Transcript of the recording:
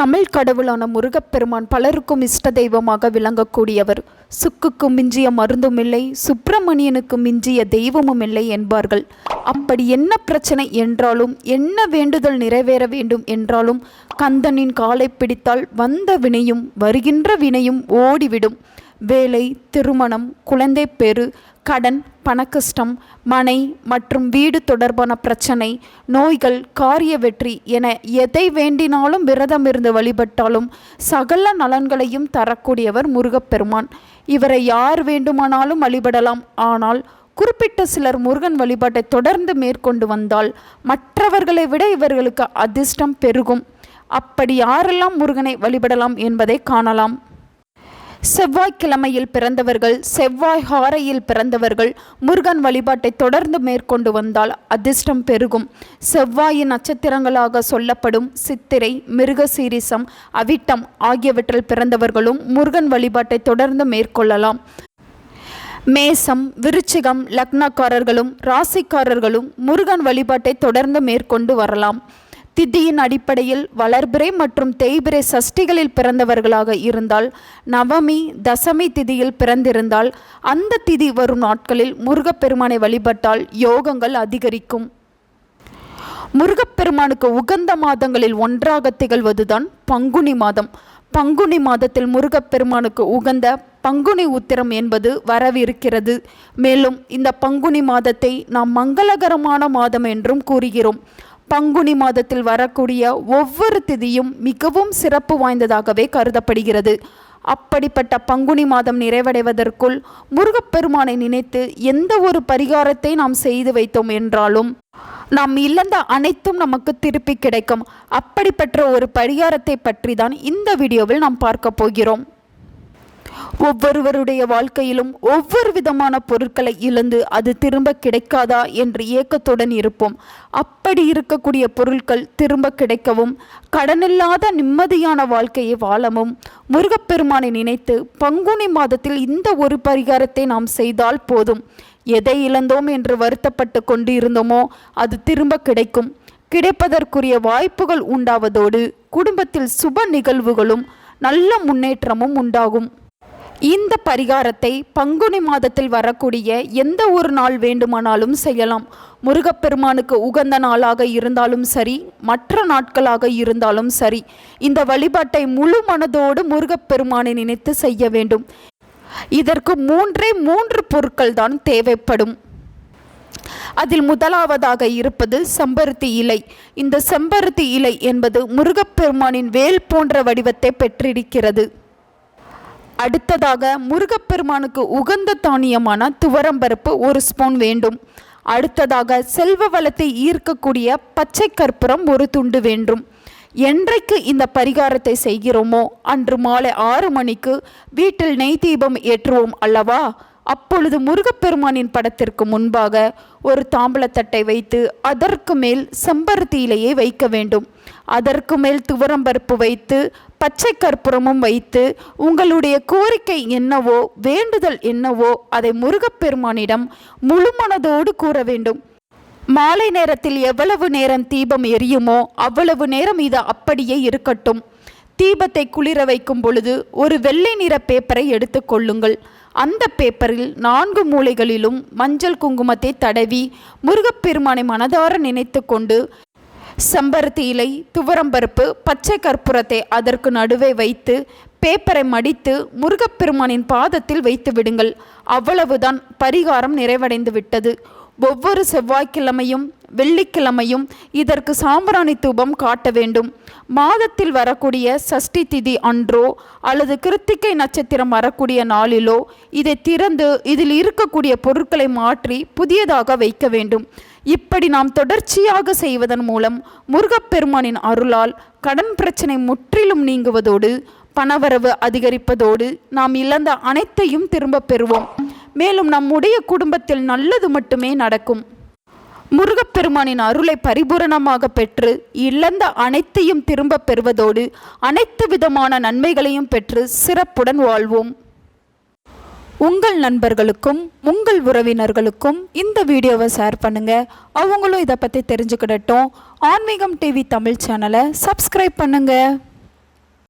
தமிழ் கடவுளான முருகப்பெருமான் பலருக்கும் இஷ்ட தெய்வமாக விளங்கக்கூடியவர். சுக்குக்கு மிஞ்சிய மருந்தும் இல்லை சுப்பிரமணியனுக்கு மிஞ்சிய தெய்வமும் இல்லை என்பார்கள். அப்படி என்ன பிரச்சனை என்றாலும் என்ன வேண்டுதல் நிறைவேற வேண்டும் என்றாலும் கந்தனின் காலை பிடித்தால் வந்த வினையும் வருகின்ற வினையும் ஓடிவிடும். வேலை திருமணம் குழந்தை பேறு கடன் பணக்கஷ்டம் மனை மற்றும் வீடு தொடர்பான பிரச்சனை நோய்கள் காரிய வெற்றி என எதை வேண்டினாலும் விரதம் இருந்து வழிபட்டாலும் சகல நலன்களையும் தரக்கூடியவர் முருகப்பெருமான். இவரை யார் வேண்டுமானாலும் வழிபடலாம். ஆனால் குறிப்பிட்ட சிலர் முருகன் வழிபாட்டை தொடர்ந்து மேற்கொண்டு வந்தால் மற்றவர்களை விட இவர்களுக்கு அதிர்ஷ்டம் பெருகும். அப்படி யாரெல்லாம் முருகனை வழிபடலாம் என்பதை காணலாம். செவ்வாய்க்கிழமையில் பிறந்தவர்கள் செவ்வாய் ஹாரையில் பிறந்தவர்கள் முருகன் வழிபாட்டை தொடர்ந்து மேற்கொண்டு வந்தால் அதிர்ஷ்டம் பெருகும். செவ்வாயின் நட்சத்திரங்களாக சொல்லப்படும் சித்திரை மிருகசீரிசம் அவிட்டம் ஆகியவற்றில் பிறந்தவர்களும் முருகன் வழிபாட்டை தொடர்ந்து மேற்கொள்ளலாம். மேசம் விருச்சிகம் லக்னக்காரர்களும் ராசிக்காரர்களும் முருகன் வழிபாட்டை தொடர்ந்து மேற்கொண்டு வரலாம். திதியின் அடிப்படையில் வளர்பிறை மற்றும் தேய்பிறை சஷ்டிகளில் பிறந்தவர்களாக இருந்தால் நவமி தசமி திதியில் பிறந்திருந்தால் அந்த திதி வரும் நாட்களில் முருகப்பெருமானை வழிபட்டால் யோகங்கள் அதிகரிக்கும். முருகப்பெருமானுக்கு உகந்த மாதங்களில் ஒன்றாக திகழ்வதுதான் பங்குனி மாதம். பங்குனி மாதத்தில் முருகப்பெருமானுக்கு உகந்த பங்குனி உத்திரம் என்பது வரவிருக்கிறது. மேலும் இந்த பங்குனி மாதத்தை நாம் மங்களகரமான மாதம் என்றும் கூறுகிறோம். பங்குனி மாதத்தில் வரக்கூடிய ஒவ்வொரு திதியும் மிகவும் சிறப்பு வாய்ந்ததாகவே கருதப்படுகிறது. அப்படிப்பட்ட பங்குனி மாதம் நிறைவடைவதற்குள் முருகப்பெருமானை நினைத்து எந்த ஒரு பரிகாரத்தை நாம் செய்து வைத்தோம் என்றாலும் நாம் இழந்த அனைத்தும் நமக்கு திருப்பி கிடைக்கும். அப்படிப்பட்ட ஒரு பரிகாரத்தை பற்றி தான் இந்த வீடியோவில் நாம் பார்க்க போகிறோம். ஒவ்வொருவருடைய வாழ்க்கையிலும் ஒவ்வொரு விதமான பொருட்களை இழந்து அது திரும்ப கிடைக்காதா என்று ஏக்கத்துடன் இருப்போம். அப்படி இருக்கக்கூடிய பொருட்கள் திரும்ப கிடைக்கவும் கடனில்லாத நிம்மதியான வாழ்க்கையை வாழவும் முருகப்பெருமானை நினைத்து பங்குனி மாதத்தில் இந்த ஒரு பரிகாரத்தை நாம் செய்தால் போதும். எதை இழந்தோம் என்று வருத்தப்பட்டு கொண்டு இருந்தோமோ அது திரும்ப கிடைக்கும். கிடைப்பதற்குரிய வாய்ப்புகள் உண்டாவதோடு குடும்பத்தில் சுப நிகழ்வுகளும் நல்ல முன்னேற்றமும் உண்டாகும். இந்த பரிகாரத்தை பங்குனி மாதத்தில் வரக்கூடிய எந்த ஒரு நாள் வேண்டுமானாலும் செய்யலாம். முருகப்பெருமானுக்கு உகந்த நாளாக இருந்தாலும் சரி மற்ற நாட்களாக இருந்தாலும் சரி இந்த வழிபாட்டை முழு மனதோடு முருகப்பெருமானை நினைத்து செய்ய வேண்டும். இதற்கு மூன்றே மூன்று பொருட்கள் தான் தேவைப்படும். அதில் முதலாவதாக இருப்பது செம்பருத்தி இலை. இந்த செம்பருத்தி இலை என்பது முருகப்பெருமானின் வேல் போன்ற வடிவத்தை பெற்றிருக்கிறது. அடுத்ததாக முருகப்பெருமானுக்கு உகந்த தானியமான துவரம்பருப்பு ஒரு ஸ்பூன் வேண்டும். அடுத்ததாக செல்வ வளத்தை ஈர்க்கக்கூடிய பச்சை கற்பூரம் ஒரு துண்டு வேண்டும். என்றைக்கு இந்த பரிகாரத்தை செய்கிறோமோ அன்று மாலை ஆறு மணிக்கு வீட்டில் நெய் தீபம் ஏற்றுவோம் அல்லவா? அப்பொழுது முருகப்பெருமானின் படத்திற்கு முன்பாக ஒரு தாம்பலத்தட்டை வைத்து அதற்கு மேல் செம்பருத்தியிலேயே வைக்க வேண்டும். அதற்கு மேல் துவரம்பருப்பு வைத்து பச்சை கற்பூரமும் வைத்து உங்களுடைய கோரிக்கை என்னவோ வேண்டுதல் என்னவோ அதை முருகப்பெருமானிடம் முழுமனதோடு கூற வேண்டும். மாலை நேரத்தில் எவ்வளவு நேரம் தீபம் எரியுமோ அவ்வளவு நேரம் இது அப்படியே இருக்கட்டும். தீபத்தை குளிர வைக்கும் பொழுது ஒரு வெள்ளை நிற பேப்பரை எடுத்துக்கொள்ளுங்கள் அந்த பேப்பரில் நான்கு மூலைகளிலும் மஞ்சள் குங்குமத்தை தடவி முருகப்பெருமானை மனதார நினைத்து கொண்டு செம்பருத்தி இலை துவரம்பருப்பு பச்சை கற்பூரத்தை அதற்கு நடுவே வைத்து பேப்பரை மடித்து முருகப்பெருமானின் பாதத்தில் வைத்து விடுங்கள். அவ்வளவுதான் பரிகாரம் நிறைவடைந்து விட்டது. ஒவ்வொரு செவ்வாய்க்கிழமையும் வெள்ளிக்கிழமையும் இதற்கு சாம்பிராணி தூபம் காட்ட வேண்டும். மாதத்தில் வரக்கூடிய சஷ்டி திதி அன்றோ அல்லது கிருத்திகை நட்சத்திரம் வரக்கூடிய நாளிலோ இதை திறந்து இதில் இருக்கக்கூடிய பொருட்களை மாற்றி புதியதாக வைக்க வேண்டும். இப்படி நாம் தொடர்ச்சியாக செய்வதன் மூலம் முருகப்பெருமானின் அருளால் கடன் பிரச்சனை முற்றிலும் நீங்குவதோடு பணவரவு அதிகரிப்பதோடு நாம் இழந்த அனைத்தையும் திரும்பப் பெறுவோம். மேலும் நம்முடைய குடும்பத்தில் நல்லது மட்டுமே நடக்கும். முருகப்பெருமானின் அருளை பரிபூரணமாக பெற்று இழந்த அனைத்தையும் திரும்ப பெறுவதோடு அனைத்து விதமான நன்மைகளையும் பெற்று சிறப்புடன் வாழ்வோம். உங்கள் நண்பர்களுக்கும் உங்கள் உறவினர்களுக்கும் இந்த வீடியோவை ஷேர் பண்ணுங்க. அவங்களும் இதை பற்றி தெரிஞ்சுக்கிடட்டும். ஆன்மீகம் டிவி தமிழ் சேனலை சப்ஸ்கிரைப் பண்ணுங்கள்